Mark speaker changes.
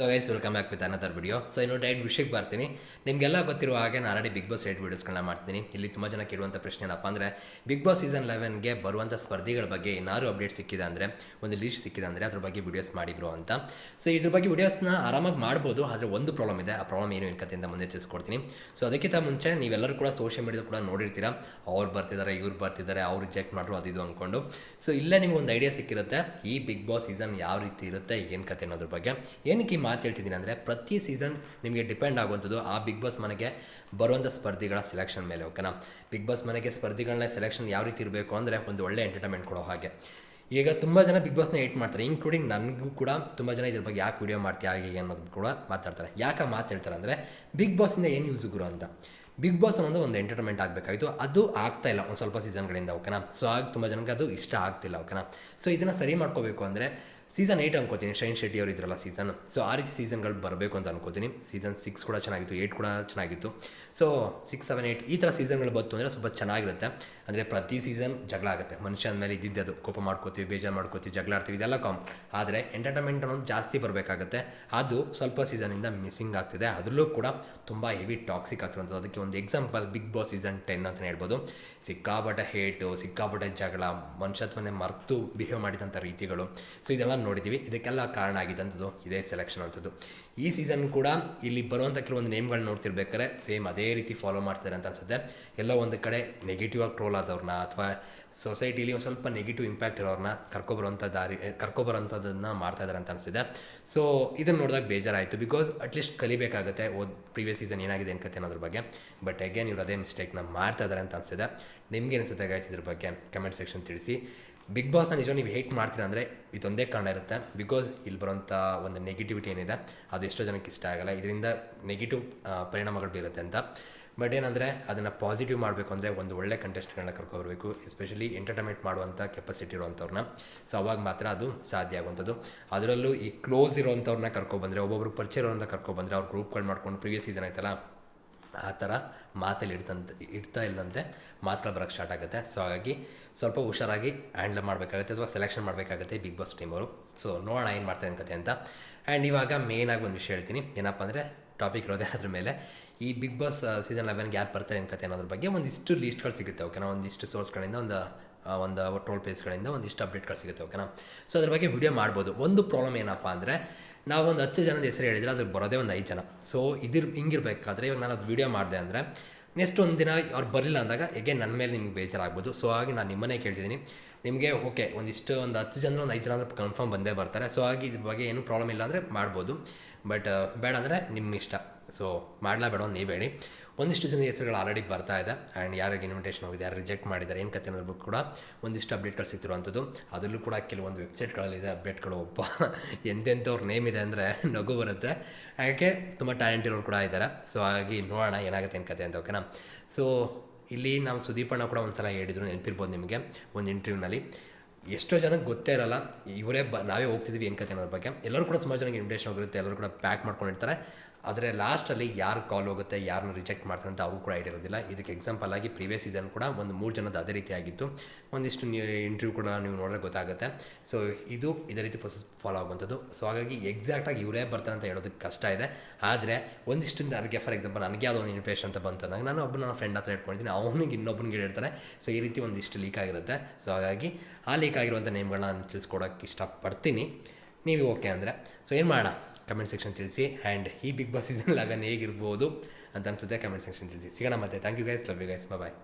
Speaker 1: So guys welcome back with another video so ಇನ್ನು diet ವಿಷಯಕ್ಕೆ ಬರ್ತೀನಿ. ನಿಮಗೆಲ್ಲ ಗೊತ್ತಿರುವ ಹಾಗೆ ನಾನು ಆಲ್ರೆಡಿ ಬಿಗ್ ಬಾಸ್ ಏಟ್ ವೀಡಿಯೋಸ್ಗಳನ್ನ ಮಾಡ್ತೀನಿ ಇಲ್ಲಿ ತುಂಬ ಜನ ಕೇಳುವಂಥ ಪ್ರಶ್ನೆ ಏನಪ್ಪ ಅಂದರೆ ಬಿಗ್ ಬಾಸ್ ಸೀಸನ್ ಲೆವೆನ್ಗೆ ಬರುವಂಥ ಸ್ಪರ್ಧಿಗಳ ಬಗ್ಗೆ ಏನಾದ್ರು ಅಪ್ಡೇಟ್ ಸಿಕ್ಕಿದೆ ಅಂದರೆ, ಒಂದು ಲೀಸ್ಟ್ ಸಿಕ್ಕಿದೆ ಅಂದರೆ ಅದ್ರ ಬಗ್ಗೆ ವಿಡಿಯೋಸ್ ಮಾಡಿದ್ರು ಅಂತ. ಸೊ ಇದ್ರ ಬಗ್ಗೆ ವಿಡಿಯೋಸ್ನ ಆರಾಮಾಗಿ ಮಾಡ್ಬೋದು, ಆದರೆ ಒಂದು ಪ್ರಾಬ್ಲಮ್ ಇದೆ. ಆ ಪ್ರಾಬ್ಲಮ್ ಏನು ಕಥೆಯಿಂದ ಮುಂದೆ ತಿಳಿಸ್ಕೊಡ್ತೀನಿ. ಸೊ ಅದಕ್ಕಿಂತ ಮುಂಚೆ ನೀವೆಲ್ಲರೂ ಕೂಡ ಸೋಷಿಯಲ್ ಮೀಡಿಯಾ ಕೂಡ ನೋಡಿರ್ತೀರಾ? ಅವ್ರು ಬರ್ತಿದ್ದಾರೆ ಇವ್ರು ಬರ್ತಿದ್ದಾರೆ ಅವ್ರು ರಿಜೆಕ್ಟ್ ಮಾಡ್ರು, ಅದು ಇದು ಅಂದ್ಕೊಂಡು ಸೊ ಇಲ್ಲೇ ನಿಮ್ಗೆ ಒಂದು ಐಡಿಯಾ ಸಿಕ್ಕಿರುತ್ತೆ, ಈ ಬಿಗ್ ಬಾಸ್ ಸೀಸನ್ ಯಾವ ರೀತಿ ಇರುತ್ತೆ, ಏನು ಕತೆ ಅನ್ನೋದ್ರ ಬಗ್ಗೆ. ಏನಕ್ಕೆ ಮಾತು ಹೇಳ್ತಿದ್ದೀನಿ ಅಂದರೆ ಪ್ರತಿ ಸೀಸನ್ ನಿಮಗೆ ಡಿಪೆಂಡ್ ಆಗುವಂಥದ್ದು ಆ ಬಿಗ್ ಬಾಸ್ ಮನೆಗೆ ಬರುವಂಥ ಸ್ಪರ್ಧಿಗಳ ಸೆಲೆಕ್ಷನ್ ಮೇಲೆ ಓಕೆನಾ ಬಿಗ್ ಬಾಸ್ ಮನೆಗೆ ಸ್ಪರ್ಧಿಗಳನ್ನ ಸೆಲೆಕ್ಷನ್ ಯಾವ ರೀತಿ ಇರಬೇಕು ಅಂದರೆ ಒಂದು ಒಳ್ಳೆ ಎಂಟರ್ಟೈನ್ಮೆಂಟ್ ಕೊಡೋ ಹಾಗೆ. ಈಗ ತುಂಬ ಜನ ಬಿಗ್ ಬಾಸ್ನ ಏಟ್ ಮಾಡ್ತಾರೆ ಇನ್ಕ್ಲೂಡಿಂಗ್ ನನಗೂ ಕೂಡ ತುಂಬ ಜನ ಇದ್ರ ಬಗ್ಗೆ ಯಾಕೆ ವಿಡಿಯೋ ಮಾಡ್ತೀಯ, ಹಾಗೆ ಅನ್ನೋದು ಕೂಡ ಮಾತಾಡ್ತಾರೆ. ಯಾಕೆ ಮಾತು ಹೇಳ್ತಾರೆ ಅಂದರೆ ಬಿಗ್ ಬಾಸಿಂದ ಏನು ಯೂಸ್ ಗುರು ಅಂತ. ಬಿಗ್ ಬಾಸ್ ಅನ್ನೋದು ಒಂದು ಎಂಟರ್ಟೈನ್ಮೆಂಟ್ ಆಗಬೇಕಾಯಿತು ಅದು ಆಗ್ತಾ ಇಲ್ಲ ಒಂದು ಸ್ವಲ್ಪ ಸೀಸನ್ಗಳಿಂದ ಓಕೆನಾ ಸೊ ಆಗ ತುಂಬ ಜನಕ್ಕೆ ಅದು ಇಷ್ಟ ಆಗ್ತಿಲ್ಲ ಓಕೆನಾ ಸೊ ಇದನ್ನು ಸರಿ ಮಾಡ್ಕೋಬೇಕು ಅಂದರೆ ಸೀಸನ್ ಏಯ್ಟ್ ಅನ್ಕೋತೀನಿ. ಶೈನ್ ಶೆಟ್ಟಿ ಅವರು ಇದ್ರಲ್ಲ ಸೀಸನ್ ಸೊ ಆ ರೀತಿ ಸೀಸನ್ಗಳು ಬರಬೇಕು ಅಂತ ಅನ್ಕೋತೀನಿ. ಸೀಸನ್ ಸಿಕ್ಸ್ ಕೂಡ ಚೆನ್ನಾಗಿತ್ತು ಏಯ್ಟ್ ಕೂಡ ಚೆನ್ನಾಗಿತ್ತು. ಸೊ ಸಿಕ್ಸ್ ಸೆವೆನ್ ಏಯ್ಟ್ ಈ ಥರ ಸೀಸನ್ಗಳು ಬಂತು ಅಂದರೆ ಸ್ವಲ್ಪ ಚೆನ್ನಾಗಿರುತ್ತೆ. ಅಂದರೆ ಪ್ರತಿ ಸೀಸನ್ ಜಗಳ ಆಗುತ್ತೆ. ಮನುಷ್ಯ ಅಂದಮೇಲೆ ಇದ್ದಿದ್ದು ಅದು. ಕೋಪ ಮಾಡ್ಕೋತೀವಿ, ಬೇಜಾರು ಮಾಡ್ಕೋತೀವಿ, ಜಗಳ ಆಡ್ತೀವಿ, ಇದೆಲ್ಲ ಕಾಮ್ ಆದರೆ ಎಂಟರ್ಟೈನ್ಮೆಂಟ್ ಅನ್ನೋದು ಜಾಸ್ತಿ ಬರಬೇಕಾಗುತ್ತೆ. ಅದು ಸ್ವಲ್ಪ ಸೀಸನಿಂದ ಮಿಸ್ಸಿಂಗ್ ಆಗ್ತಿದೆ. ಅದರಲ್ಲೂ ಕೂಡ ತುಂಬ ಹೆವಿ ಟಾಕ್ಸಿಕ್ ಆಗ್ತಿರೋಂಥದ್ದು. ಅದಕ್ಕೆ ಒಂದು example Bigg Boss season ten ಅಂತಲೇ ಹೇಳ್ಬೋದು. ಸಿಕ್ಕಾಪಟ್ಟೆ ಹೇಟು ಸಿಕ್ಕಾಪಟ್ಟೆ ಜಗಳ, ಮನುಷ್ಯತ್ವನೇ ಮರೆತು ಬಿಹೇವ್ ಮಾಡಿದಂಥ ರೀತಿಗಳು. ಸೊ ಇದೆಲ್ಲ ನೋಡಿದ್ದೀವಿ ಇದಕ್ಕೆಲ್ಲ ಕಾರಣ ಆಗಿದ್ದಂಥದ್ದು ಇದೇ ಸೆಲೆಕ್ಷನ್ ಅಂಥದ್ದು. ಈ ಸೀಸನ್ ಕೂಡ ಇಲ್ಲಿ ಬರುವಂಥ ಕೆಲವೊಂದು ನೇಮ್ಗಳನ್ನ ನೋಡ್ತಿರ್ಬೇಕಾದ್ರೆ ಸೇಮ್ ಅದೇ ರೀತಿ ಫಾಲೋ ಮಾಡ್ತಾರೆ ಅಂತ ಅನ್ಸುತ್ತೆ. ಎಲ್ಲ ಒಂದು ಕಡೆ ನೆಗೆಟಿವ್ ಆಗಿ ಟ್ರೋಲ್ ಆದವ್ರನ್ನ ಅಥವಾ ಸೊಸೈಟಿಲಿ ಒಂದು ಸ್ವಲ್ಪ ನೆಗೆಟಿವ್ ಇಂಪ್ಯಾಕ್ಟ್ ಇರೋರನ್ನ ಕರ್ಕೊಬರುವಂಥ ದಾರಿ ಕರ್ಕೊಬರೋಂಥದ್ದನ್ನು ಮಾಡ್ತಾ ಇದ್ದಾರೆ ಅಂತ ಅನಿಸಿದೆ ಸೊ ಇದನ್ನು ನೋಡಿದಾಗ ಬೇಜಾರಾಯಿತು. ಬಿಕಾಸ್ ಅಟ್ಲೀಸ್ಟ್ ಕಲಿಬೇಕಾಗುತ್ತೆ. ಓದ್ ಪ್ರೀವಿಯಸ್ ಸೀಸನ್ ಏನಾಗಿದೆ ಅನ್ಕತ್ತೆ ಕತೆ ಅನ್ನೋದ್ರ ಬಗ್ಗೆ. ಬಟ್ ಅಗೇನ್ ಇವ್ರು ಅದೇ ಮಿಸ್ಟೇಕ್ನ ಮಾಡ್ತಾ ಇದ್ದಾರೆ ಅಂತ ಅನಿಸಿದೆ ನಿಮ್ಗೆ ಅನಿಸುತ್ತೆ ಗೈಸ್ ಇದ್ರ ಬಗ್ಗೆ? ಕಮೆಂಟ್ ಸೆಕ್ಷನ್ ತಿಳಿಸಿ. ಬಿಗ್ ಬಾಸ್ನ ನಿಜ ನೀವು ಹೇಟ್ ಮಾಡ್ತೀರಾ ಅಂದರೆ ಇದೊಂದೇ ಕಾರಣ ಇರುತ್ತೆ. ಬಿಕಾಸ್ ಇಲ್ಲಿ ಬರೋಂಥ ಒಂದು ನೆಗೆಟಿವಿಟಿ ಏನಿದೆ, ಅದು ಎಷ್ಟೋ ಜನಕ್ಕೆ ಇಷ್ಟ ಆಗಲ್ಲ. ಇದರಿಂದ ನೆಗೆಟಿವ್ ಪರಿಣಾಮಗಳು ಬೀರುತ್ತೆ ಅಂತ. ಬಟ್ ಏನಂದರೆ ಅದನ್ನು ಪಾಸಿಟಿವ್ ಮಾಡಬೇಕು ಅಂದರೆ ಒಂದು ಒಳ್ಳೆ ಕಂಟೆಸ್ಟ್ಗಳನ್ನ ಕರ್ಕೊಬರ್ಬೇಕು. ಎಸ್ಪೆಷಲಿ ಎಂಟರ್ಟೈನ್ಮೆಂಟ್ ಮಾಡುವಂಥ ಕೆಪಾಸಿಟಿ ಇರುವಂಥವ್ರನ್ನ ಸೊ ಅವಾಗ ಮಾತ್ರ ಅದು ಸಾಧ್ಯ ಆಗುವಂಥದ್ದು. ಅದರಲ್ಲೂ ಈ ಕ್ಲೋಸ್ ಇರೋವಂಥವ್ರನ್ನ ಕರ್ಕೊಬಂದರೆ, ಒಬ್ಬೊಬ್ರು ಪರಿಚಯ ಇರೋಂಥ ಕರ್ಕೊಬಂದರೆ, ಅವ್ರು ಗ್ರೂಪ್ಗಳು ಮಾಡ್ಕೊಂಡು ಪ್ರೀವಿಯಸ್ ಸೀಸನ್ ಆಯ್ತಲ್ಲ ಆ ಥರ ಮಾತಲ್ಲಿ ಇಡ್ತಂತೆ, ಇಡ್ತಾ ಇಲ್ಲದಂತೆ ಮಾತುಗಳು ಬರೋಕ್ಕೆ ಸ್ಟಾರ್ಟ್ ಆಗುತ್ತೆ. ಸೊ ಹಾಗಾಗಿ ಸ್ವಲ್ಪ ಹುಷಾರಾಗಿ ಹ್ಯಾಂಡಲ್ ಮಾಡಬೇಕಾಗುತ್ತೆ ಅಥವಾ ಸೆಲೆಕ್ಷನ್ ಮಾಡಬೇಕಾಗುತ್ತೆ ಬಿಗ್ ಬಾಸ್ ಟೀಮ್ ಅವರು. ಸೊ ನೋಡೋಣ ಏನು ಮಾಡ್ತಾರೆ ಕತೆ ಅಂತ. ಆ್ಯಂಡ್ ಇವಾಗ ಮೇಯ್ನಾಗಿ ಒಂದು ವಿಷಯ ಹೇಳ್ತೀನಿ. ಏನಪ್ಪ ಅಂದರೆ ಟಾಪಿಕ್ ಇರೋದೇ ಅದ್ರ ಮೇಲೆ. ಈ ಬಿಗ್ ಬಾಸ್ ಸೀಸನ್ ಲೆವೆನ್ಗೆ ಯಾರು ಬರ್ತಾರೆ ಅನ್ಕತೆ ಅನ್ನೋದ್ರ ಬಗ್ಗೆ ಒಂದಿಷ್ಟು ಲೀಸ್ಟ್ಗಳು ಸಿಗುತ್ತೆ ಓಕೆನಾ ಒಂದಿಷ್ಟು ಸೋರ್ಸ್ಗಳಿಂದ ಒಂದು ಒಂದು ಟ್ರೋಲ್ ಪೇಜ್ಗಳಿಂದ ಒಂದಿಷ್ಟು ಅಪ್ಡೇಟ್ಗಳು ಸಿಗುತ್ತೆ ಓಕೆನಾ ಸೊ ಅದ್ರ ಬಗ್ಗೆ ವಿಡಿಯೋ ಮಾಡ್ಬೋದು. ಒಂದು ಪ್ರಾಬ್ಲಮ್ ಏನಪ್ಪ ಅಂದರೆ ನಾವು ಒಂದು ಹತ್ತು ಜನದ ಹೆಸರು ಹೇಳಿದರೆ ಅದು ಬರೋದೇ ಒಂದು ಐದು ಜನ. ಸೊ ಇದಿರ್, ಹಿಂಗಿರ್ಬೇಕಾದ್ರೆ ಇವಾಗ ನಾನು ಅದು ವಿಡಿಯೋ ಮಾಡಿದೆ ಅಂದರೆ ನೆಕ್ಸ್ಟ್ ಒಂದು ದಿನ ಅವ್ರು ಬರಲಿಲ್ಲ ಅಂದಾಗ ಹೇಗೆ ನನ್ನ ಮೇಲೆ ನಿಮ್ಗೆ ಬೇಜಾರಾಗ್ಬೋದು. ಸೊ ಹಾಗೆ ನಾನು ನಿಮ್ಮನ್ನೇ ಕೇಳ್ತಿದ್ದೀನಿ. ನಿಮಗೆ ಓಕೆ ಒಂದಿಷ್ಟು ಒಂದು ಹತ್ತು ಜನ ಒಂದು ಐದು ಜನ ಅಂದ್ರೆ ಕನ್ಫರ್ಮ್ ಬಂದೇ ಬರ್ತಾರೆ. ಸೊ ಹಾಗೆ ಇದ್ರ ಬಗ್ಗೆ ಏನೂ ಪ್ರಾಬ್ಲಮ್ ಇಲ್ಲ ಅಂದರೆ ಮಾಡ್ಬೋದು. ಬಟ್ ಬೇಡ ಅಂದರೆ ನಿಮ್ಮ ಇಷ್ಟ. ಸೊ ಮಾಡಲಾ ಬೇಡ ನೀವು ಹೇಳಿ. ಒಂದಿಷ್ಟು ಜನ ಹೆಸರುಗಳು ಆಲ್ರೆಡಿ ಬರ್ತಾ ಇದೆ. ಆ್ಯಂಡ್ ಯಾರಿಗೆ ಇನ್ವಿಟೇಷನ್ ಹೋಗಿದೆ ಯಾರು ರಿಜೆಕ್ಟ್ ಮಾಡಿದ್ದಾರೆ, ಏನು ಕತೆ ಅನ್ನೋದ್ರ ಕೂಡ ಒಂದಿಷ್ಟು ಅಪ್ಡೇಟ್ಗಳು ಸಿಗ್ತಿರುವಂಥದ್ದು ಅದರಲ್ಲೂ ಕೂಡ ಕೆಲವೊಂದು ವೆಬ್ಸೈಟ್ಗಳಲ್ಲಿದೆ ಅಪ್ಡೇಟ್ಗಳು ಒಬ್ಬ ಎಂತೆಂಥವ್ರ ನೇಮ್ ಇದೆ ಅಂದರೆ ನಗು ಬರುತ್ತೆ. ಹಾಗೆ ತುಂಬ ಟ್ಯಾಲೆಂಟ್ ಇರೋರು ಕೂಡ ಇದ್ದಾರೆ. ಸೊ ಹಾಗಾಗಿ ನೋಡೋಣ ಏನಾಗುತ್ತೆ ಏನು ಕತೆ ಅಂತ ಓಕೆನಾ ಸೊ ಇಲ್ಲಿ ನಾವು ಸುದೀಪಣ್ಣ ಕೂಡ ಒಂದು ಸಲ ಹೇಳಿದ್ರು, ನೆನಪಿರ್ಬೋದು ನಿಮಗೆ, ಒಂದು ಇಂಟರ್ವ್ಯೂನಲ್ಲಿ ಎಷ್ಟೋ ಜನಕ್ಕೆ ಗೊತ್ತೇ ಇರಲ್ಲ. ಇವರೇ ಬ, ನಾವೇ ಹೋಗ್ತಿದ್ವಿ ಏನು ಕತೆ ಅನ್ನೋದ್ರ ಬಗ್ಗೆ. ಎಲ್ಲರೂ ಕೂಡ ಸುಮಾರು ಜನಕ್ಕೆ ಇನ್ವಿಟೇಷನ್ ಹೋಗಿರುತ್ತೆ. ಎಲ್ಲರೂ ಕೂಡ ಪ್ಯಾಕ್ ಮಾಡ್ಕೊಂಡಿರ್ತಾರೆ ಆದರೆ ಲಾಸ್ಟಲ್ಲಿ ಯಾರು ಕಾಲ್ ಹೋಗುತ್ತೆ ಯಾರನ್ನ ರಿಜೆಕ್ಟ್ ಮಾಡ್ತಾರೆ ಅಂತ ಅವ್ರಿಗೂ ಕೂಡ ಐಡಿಯಾ ಇರೋದಿಲ್ಲ. ಇದಕ್ಕೆ ಎಕ್ಸಾಂಪಲ್ ಆಗಿ ಪ್ರೀವಿಯಸ್ ಸೀಸನ್ ಕೂಡ ಒಂದು ಮೂರು ಜನದ ಅದೇ ರೀತಿ ಆಗಿತ್ತು. ಒಂದಿಷ್ಟು ಇಂಟರ್ವ್ಯೂ ಕೂಡ ನೀವು ನೋಡಿದ್ರೆ ಗೊತ್ತಾಗುತ್ತೆ. ಸೊ ಇದು ಇದೇ ರೀತಿ ಪ್ರೊಸೆಸ್ ಫಾಲೋ ಆಗುವಂಥದ್ದು. ಸೊ ಹಾಗಾಗಿ ಎಕ್ಸಾಕ್ಟಾಗಿ ಇವರೇ ಬರ್ತಾರೆ ಅಂತ ಹೇಳೋದಕ್ಕೆ ಕಷ್ಟ ಇದೆ. ಆದರೆ ಒಂದಿಷ್ಟು ನನಗೆ ಫಾರ್ ಎಕ್ಸಾಂಪಲ್ ನನಗೆ ಯಾವುದೋ ಒಂದು ಇನ್ವಿಟೇಷನ್ ಅಂತ ಬಂತು ಅಂದಾಗ ನಾನು ಒಬ್ಬ ನನ್ನ ಫ್ರೆಂಡ್ ಹತ್ರ ಇಟ್ಕೊಂಡಿದ್ದೀನಿ ಅವನಿಗೆ ಇನ್ನೊಬ್ಬನಿಗೆ ಹೇಳ್ತಾರೆ. ಸೊ ಈ ರೀತಿ ಒಂದಿಷ್ಟು ಲೀಕ್ ಆಗಿರುತ್ತೆ. ಸೊ ಹಾಗಾಗಿ ಆ ಲೀಕ್ ಆಗಿರುವಂಥ ನೇಮ್ಗಳನ್ನ ನಾನು ತಿಳಿಸ್ಕೊಡೋಕ್ಕೆ ಇಷ್ಟಪಡ್ತೀನಿ. ನೀವು ಓಕೆ ಅಂದರೆ ಸೊ ಏನು ಮಾಡೋಣ? ಕಮೆಂಟ್ ಸೆಕ್ಷನ್ ತಿಳಿಸಿ ಆ್ಯಂಡ್ ಈ ಬಿಗ್ ಬಾಸ್ ಸೀಸನ್ ಲೆವೆನ್ ಹೇಗಿರ್ಬೋದು ಅಂತ ಅನ್ಸುತ್ತೆ ಕಮೆಂಟ್ ಸೆಕ್ಷನ್ ತಿಳಿಸಿ. ಸಿಗೋಣ ಮತ್ತೆ. Thank you guys love you guys bye